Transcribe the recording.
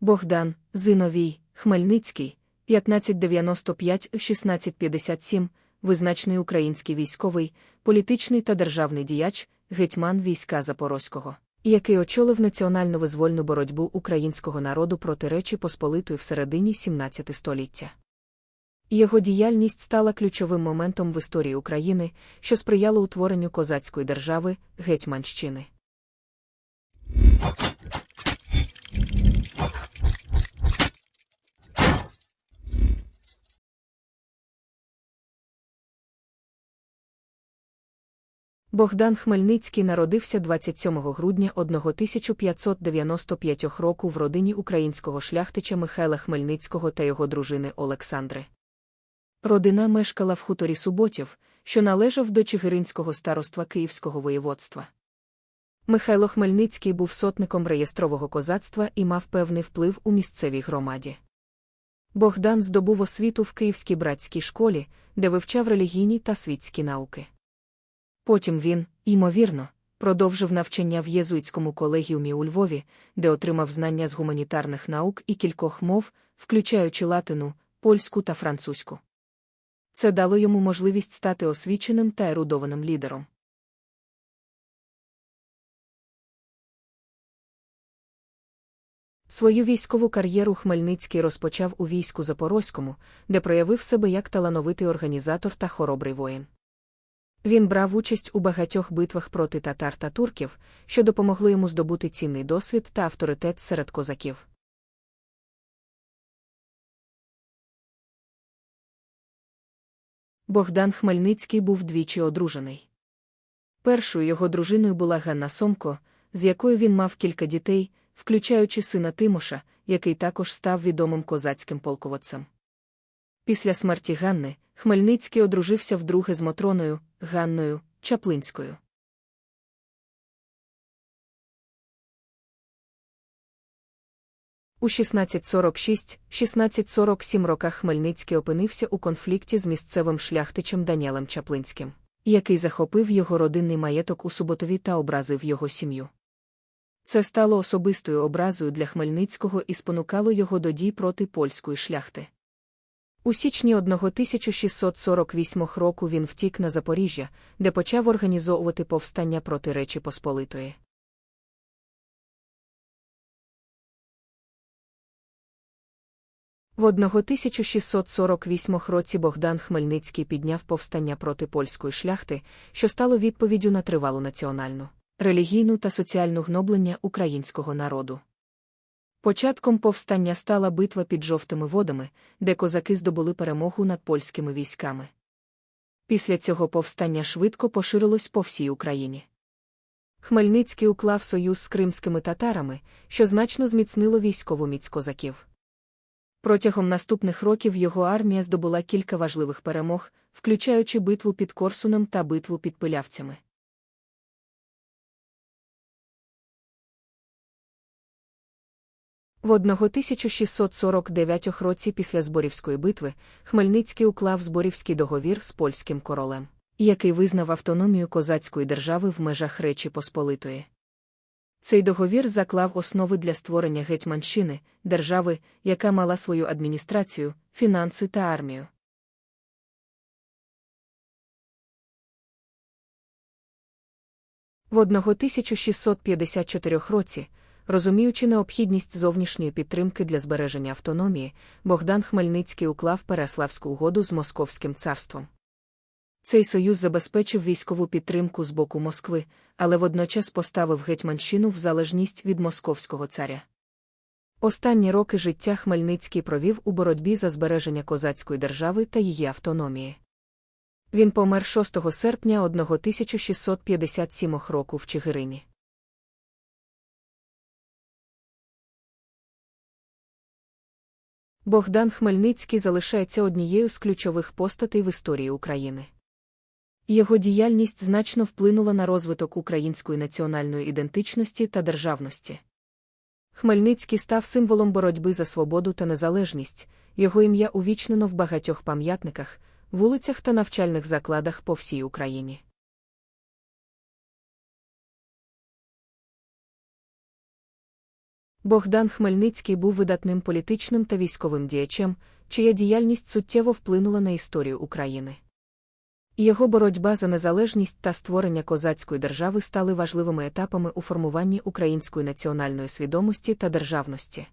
Богдан, Зиновій, Хмельницький, 1595-1657, визначний український військовий, політичний та державний діяч, гетьман війська Запорозького, який очолив національно визвольну боротьбу українського народу проти Речі Посполитої в середині 17 століття. Його діяльність стала ключовим моментом в історії України, що сприяло утворенню козацької держави Гетьманщини. Богдан Хмельницький народився 27 грудня 1595 року в родині українського шляхтича Михайла Хмельницького та його дружини Олександри. Родина мешкала в хуторі Суботів, що належав до Чигиринського староства Київського воєводства. Михайло Хмельницький був сотником реєстрового козацтва і мав певний вплив у місцевій громаді. Богдан здобув освіту в Київській братській школі, де вивчав релігійні та світські науки. Потім він, ймовірно, продовжив навчання в єзуїтському колегіумі у Львові, де отримав знання з гуманітарних наук і кількох мов, включаючи латину, польську та французьку. Це дало йому можливість стати освіченим та ерудованим лідером. Свою військову кар'єру Хмельницький розпочав у війську Запорозькому, де проявив себе як талановитий організатор та хоробрий воїн. Він брав участь у багатьох битвах проти татар та турків, що допомогли йому здобути цінний досвід та авторитет серед козаків. Богдан Хмельницький був двічі одружений. Першою його дружиною була Ганна Сомко, з якою він мав кілька дітей, включаючи сина Тимоша, який також став відомим козацьким полководцем. Після смерті Ганни Хмельницький одружився вдруге з Мотроною, Ганною Чаплинською. У 1646-1647 роках Хмельницький опинився у конфлікті з місцевим шляхтичем Даніелем Чаплинським, який захопив його родинний маєток у Суботові та образив його сім'ю. Це стало особистою образою для Хмельницького і спонукало його до дій проти польської шляхти. У січні 1648 року він втік на Запоріжжя, де почав організовувати повстання проти Речі Посполитої. В 1648 році Богдан Хмельницький підняв повстання проти польської шляхти, що стало відповіддю на тривалу національну, релігійну та соціальну гноблення українського народу. Початком повстання стала битва під жовтими водами, де козаки здобули перемогу над польськими військами. Після цього повстання швидко поширилось по всій Україні. Хмельницький уклав союз з кримськими татарами, що значно зміцнило військову міць козаків. Протягом наступних років його армія здобула кілька важливих перемог, включаючи битву під Корсуном та битву під пилявцями. В 1649 році після Зборівської битви Хмельницький уклав Зборівський договір з польським королем, який визнав автономію козацької держави в межах Речі Посполитої. Цей договір заклав основи для створення Гетьманщини, держави, яка мала свою адміністрацію, фінанси та армію. В 1654 році розуміючи необхідність зовнішньої підтримки для збереження автономії, Богдан Хмельницький уклав Переславську угоду з Московським царством. Цей союз забезпечив військову підтримку з боку Москви, але водночас поставив Гетьманщину в залежність від московського царя. Останні роки життя Хмельницький провів у боротьбі за збереження козацької держави та її автономії. Він помер 6 серпня 1657 року в Чигирині. Богдан Хмельницький залишається однією з ключових постатей в історії України. Його діяльність значно вплинула на розвиток української національної ідентичності та державності. Хмельницький став символом боротьби за свободу та незалежність, його ім'я увічнено в багатьох пам'ятниках, вулицях та навчальних закладах по всій Україні. Богдан Хмельницький був видатним політичним та військовим діячем, чия діяльність суттєво вплинула на історію України. Його боротьба за незалежність та створення козацької держави стали важливими етапами у формуванні української національної свідомості та державності.